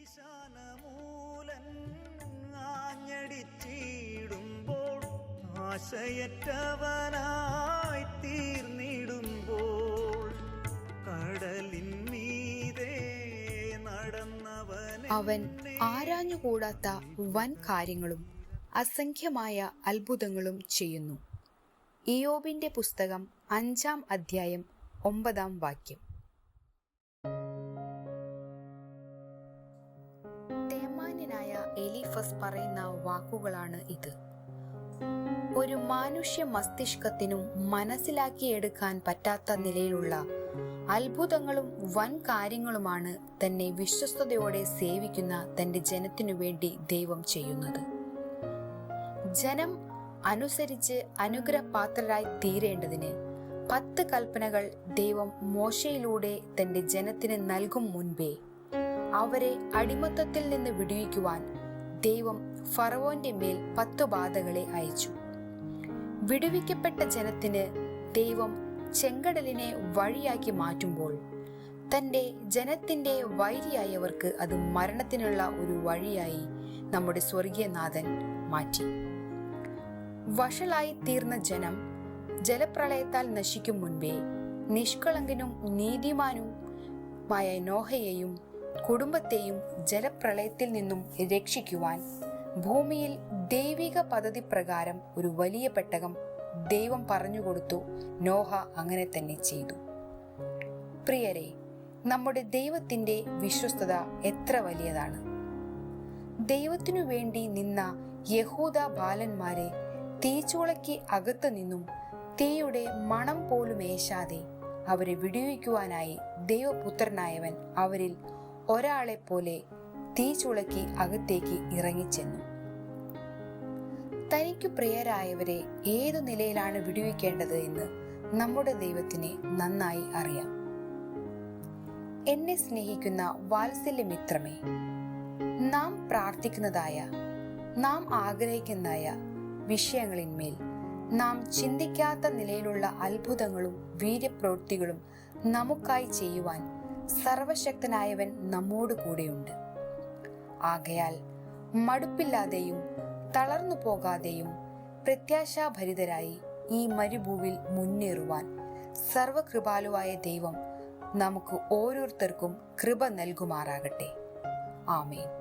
ഈശാനമൂലൻ ആഞ്ഞടിച്ചിടുമ്പോൾ ആശയറ്റവനായി തീർന്നിടുമ്പോൾ കടലിൻ മീതെ നടന്നവൻ അവൻ ആരാഞ്ഞുകൂടാത്ത വൻ കാര്യങ്ങളും അസംഖ്യമായ അത്ഭുതങ്ങളും ചെയ്യുന്നു. ഇയോബിന്റെ പുസ്തകം അഞ്ചാം അധ്യായം ഒമ്പതാം വാക്യം. എലീഫസ് പറയുന്ന വാക്കുകളാണ് ഇത്. ഒരു മാനുഷ്യ മസ്തിഷ്കത്തിനും മനസ്സിലാക്കിയെടുക്കാൻ പറ്റാത്ത നിലയിലുള്ള അത്ഭുതങ്ങളും വൻ കാര്യങ്ങളുമാണ് തന്നെ വിശ്വസ്തയോടെ സേവിക്കുന്ന തന്റെ ജനത്തിനു വേണ്ടി ദൈവം ചെയ്യുന്നത്. ജനം അനുസരിച്ച് അനുഗ്രഹപാത്രരായി തീരേണ്ടതിന് പത്ത് കൽപ്പനകൾ ദൈവം മോശയിലൂടെ തന്റെ ജനത്തിന് നൽകും മുൻപേ അവരെ അടിമത്തത്തിൽ നിന്ന് വിടുവിക്കുവാൻ ദൈവം ഫറവോന്റെ മേൽ പത്തു ബാധകളെ അയച്ചു. വിടുവിക്കപ്പെട്ട ജനത്തിന് ദൈവം ചെങ്കടലിനെ വഴിയാക്കി മാറ്റുമ്പോൾ തന്റെ ജനത്തിന്റെ വൈരിയായവർക്ക് അത് മരണത്തിനുള്ള ഒരു വഴിയായി നമ്മുടെ സ്വർഗീയനാഥൻ മാറ്റി. വഷളായി തീർന്ന ജനം ജലപ്രളയത്താൽ നശിക്കും മുൻപേ നിഷ്കളങ്കനും നീതിമാനുമായ നോഹയെയും കുടുംബത്തെയും ജലപ്രളയത്തിൽ നിന്നും രക്ഷിക്കുവാൻ ഭൂമിയിൽ ദൈവിക പദ്ധതി പ്രകാരം ഒരു വലിയ പെട്ടകം ദൈവം പറഞ്ഞുകൊടുത്തു നോഹ അങ്ങനെ തന്നെ ചെയ്തു. പ്രിയരെ നമ്മുടെ ദൈവത്തിന്റെ വിശ്വസ്തത എത്ര വലിയതാണ്? ദൈവത്തിനു വേണ്ടി നിന്ന യഹൂദ ബാലന്മാരെ തീച്ചുളയ്ക്ക് അകത്തു നിന്നും തീയുടെ മണം പോലും ഏശാതെ അവരെ വിടുവിക്കുവാനായി ദൈവപുത്രനായവൻ അവരിൽ ഒരാളെ പോലെ തീ ചുളക്കി അകത്തേക്ക് ഇറങ്ങിച്ചെന്നു. തനിക്കു പ്രിയരായവരെ ഏതു നിലയിലാണ് വിടുവിക്കേണ്ടത് എന്ന് നമ്മുടെ ദൈവത്തിന് നന്നായി അറിയാം. എന്നെ സ്നേഹിക്കുന്ന വാത്സല്യമിത്രമേ നാം പ്രാർത്ഥിക്കുന്നതായ നാം ആഗ്രഹിക്കുന്നതായ വിഷയങ്ങളിന്മേൽ നാം ചിന്തിക്കാത്ത നിലയിലുള്ള അത്ഭുതങ്ങളും വീര്യപ്രവൃത്തികളും നമുക്കായി ചെയ്യുവാൻ സർവശക്തനായവൻ നമ്മോട് കൂടെയുണ്ട്. ആകയാൽ മടുപ്പില്ലാതെയും തളർന്നു പോകാതെയും പ്രത്യാശാഭരിതരായി ഈ മരുഭൂവിൽ മുന്നേറുവാൻ സർവകൃപാലുവായ ദൈവം നമുക്ക് ഓരോരുത്തർക്കും കൃപ നൽകുമാറാകട്ടെ. ആമേൻ.